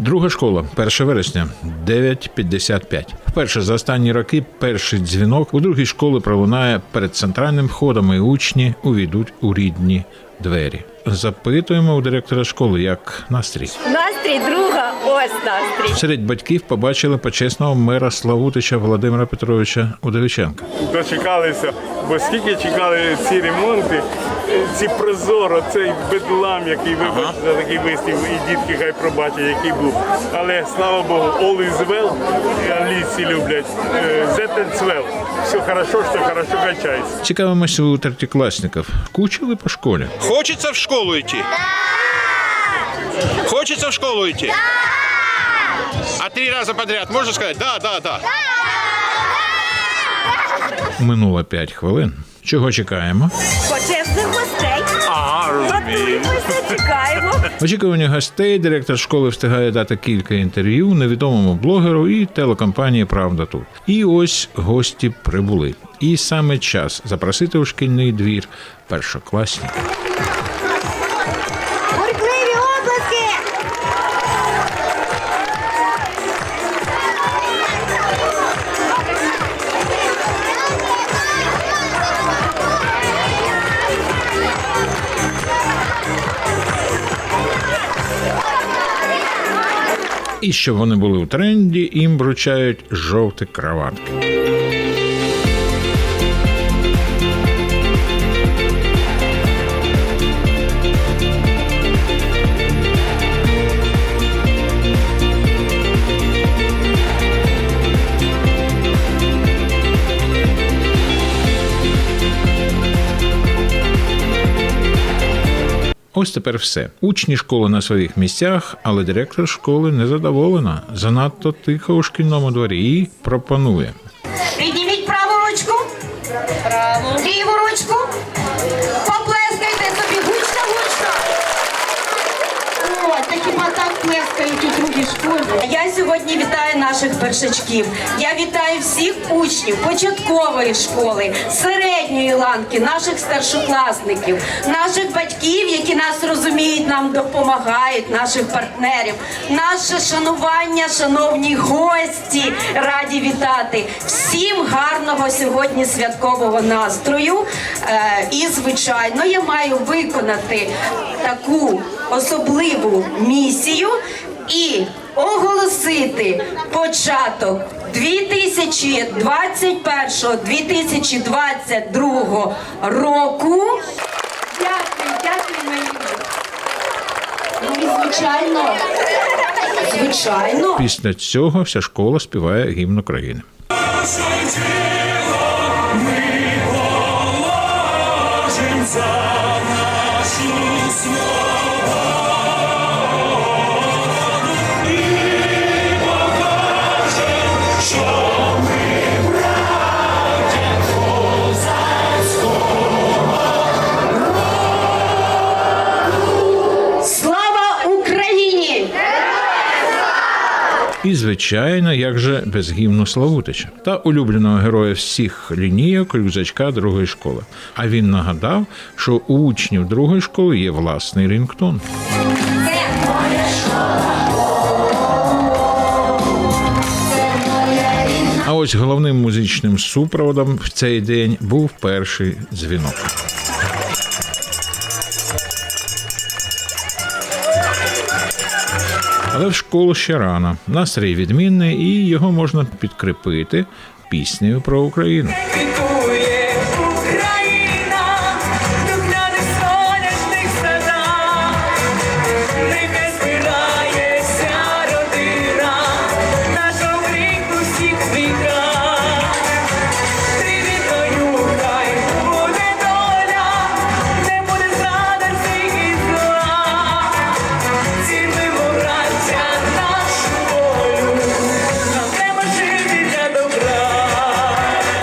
Друга школа, 1 вересня, 9.55. Вперше за останні роки перший дзвінок у другій школи пролунає перед центральним входом, і учні увійдуть у рідні двері. Запитуємо у директора школи, як настрій. Настрій друга, ось настрій. Серед батьків побачили почесного мера Славутича Володимира Петровича Удовиченка. дочекалися, бо скільки чекали ці ремонти, ці прозоро, цей бедлам, який вибач за такий вистів, і дітки хай пробачать, який був. Але слава Богу, all is well, англійці люблять, е, that is well. Все хорошо, що хорошо качається. Цікавимося у третєкласників. Кучили по школі. Хочется в школу идти? Хочется в школу идти? А три раза подряд можно сказать? Да, да, да. Минуло 5 хвилин. Чого чекаємо? Почесних очікуванні гостей директор школи встигає дати кілька інтерв'ю невідомому блогеру і телекомпанії Правда тут. І ось гості прибули. І саме час запросити у шкільний двір першокласників. І щоб вони були у тренді, їм вручають жовті краватки. Ось тепер все. Учні школи на своїх місцях, але директор школи не задоволена. Занадто тихо у шкільному дворі і пропонує. Підніміть праву ручку. Праву. Ліву ручку. Поплескайте собі гучно, гучно. О, та так плескають у другій школі? Я сьогодні вітаю наших першачків. Я вітаю всіх учнів початкової школи, середньої ланки, наших старшокласників, наших батьків, які нас розуміють, нам допомагають, наших партнерів, наше шанування, шановні гості, раді вітати. Всім гарного сьогодні святкового настрою. Е, і звичайно, я маю виконати таку особливу місію. І оголосити початок 2021-2022 року. Дякую, дякую, мої. Ну і звичайно, звичайно. Після цього вся школа співає гімн України. Слава І, звичайно, як же без гімну Славутича та улюбленого героя всіх лінійок рюкзачка другої школи. А він нагадав, що у учнів другої школи є власний рінгтон. А ось головним музичним супроводом в цей день був перший дзвінок. Але в школу ще рано. Настрій відмінний, і його можна підкріпити піснею про Україну.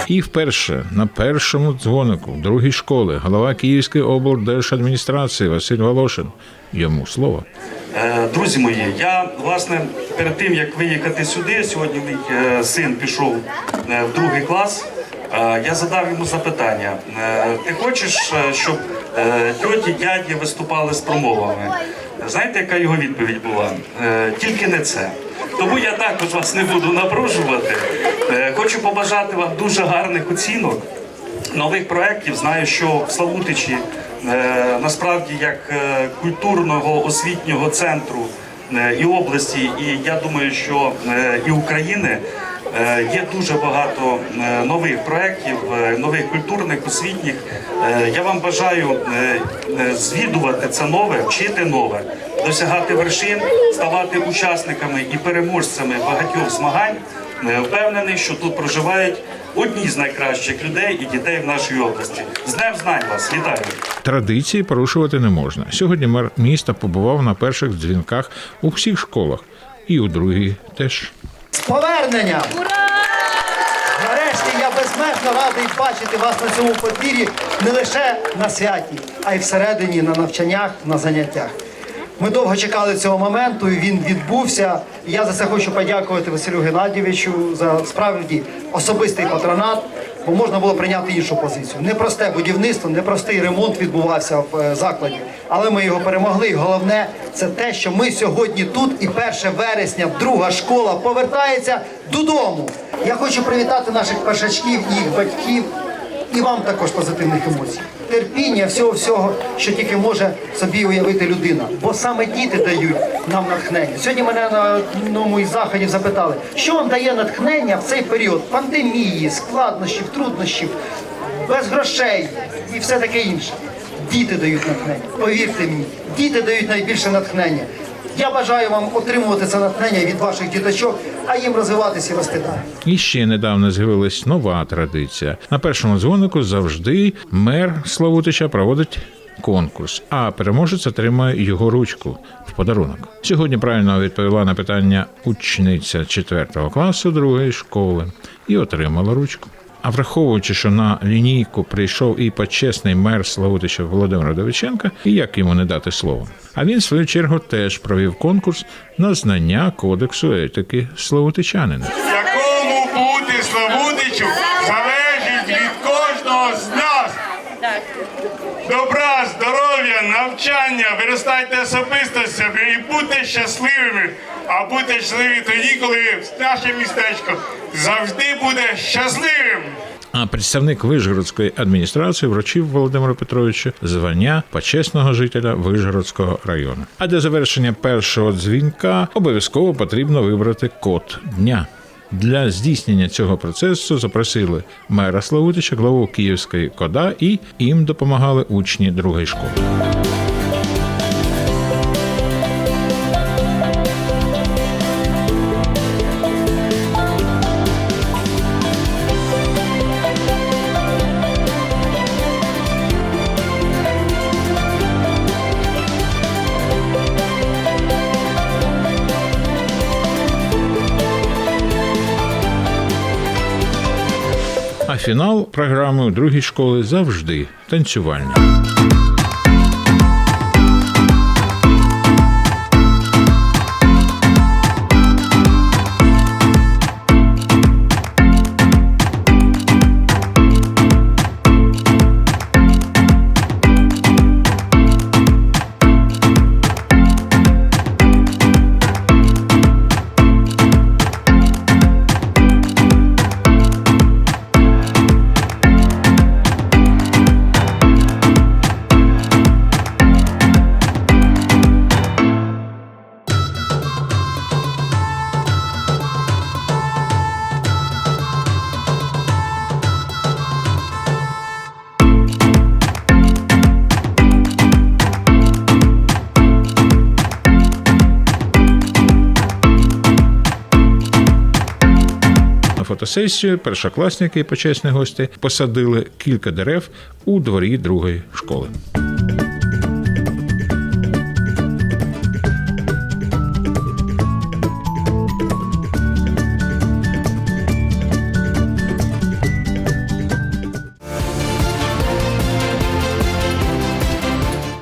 І вперше на першому дзвонику другій школи голова Київської облдержадміністрації Василь Волошин. Йому слово. Е, Друзі мої, я власне перед тим як виїхати сюди, сьогодні мій е, син пішов е, в другий клас. Я задав йому запитання: ти хочеш, щоб тьоті, дяді виступали з промовами? Знаєте, яка його відповідь була? Тільки не це. Тому я також вас не буду напружувати. Е, Хочу побажати вам дуже гарних оцінок, нових проєктів. Знаю, що в Славутичі е, насправді як е, культурного освітнього центру і області, і я думаю, що і України. Є дуже багато нових проєктів, нових культурних, освітніх. Я вам бажаю звідувати це нове, вчити нове, досягати вершин, ставати учасниками і переможцями багатьох змагань. Е, Впевнений, що тут проживають одні з найкращих людей і дітей в нашій області. З Днем знань вас! Вітаю! Традиції порушувати не можна. Сьогодні мер міста побував на перших дзвінках у всіх школах, і у другій теж. З поверненням! Нарешті я безмежно радий бачити вас на цьому подвір'ї не лише на святі, а й всередині на навчаннях, на заняттях. Ми довго чекали цього моменту, і він відбувся. Я за це хочу подякувати Василю Геннадійовичу за справді особистий патронат, бо можна було прийняти іншу позицію. Непросте будівництво, непростий ремонт відбувався в е, закладі, але ми його перемогли. І головне це те, що ми сьогодні тут, і 1 вересня друга школа повертається додому. Я хочу привітати наших першачків, їх батьків. І вам також позитивних емоцій. Терпіння, всього всього, що тільки може собі уявити людина. Бо саме діти дають нам натхнення. Сьогодні мене на одному із заходів запитали, що вам дає натхнення в цей період пандемії, складнощів, труднощів, без грошей і все таке інше. Діти дають натхнення. Повірте мені, діти дають найбільше натхнення. Я бажаю вам отримувати це натхнення від ваших діточок, а їм розвиватися і рости далі. І ще недавно з'явилась нова традиція. На першому дзвонику завжди мер Славутича проводить конкурс, а переможець отримає його ручку в подарунок. Сьогодні правильно відповіла на питання учниця 4 класу другої школи і отримала ручку. А враховуючи, що на лінійку прийшов і почесний мер Славутича Володимир Довиченка, і як йому не дати слово. А він, в свою чергу, теж провів конкурс на знання кодексу етики Славутичанина. Якому бути Славутичу залежить від кожного з нас. Добра, здоров'я, навчання, виростайте особистостями будьте щасливими. А будьте щасливі тоді, коли наше містечко завжди буде щасливим. А представник Вишгородської адміністрації вручив Володимиру Петровичу звання почесного жителя Вишгородського району. А для завершення першого дзвінка обов'язково потрібно вибрати код дня. Для здійснення цього процесу запросили мера Славутича, главу Київської кода, і їм допомагали учні другої школи. Фінал програми другій школи завжди танцювальний. Фотосесію першокласники і почесні гості посадили кілька дерев у дворі другої школи.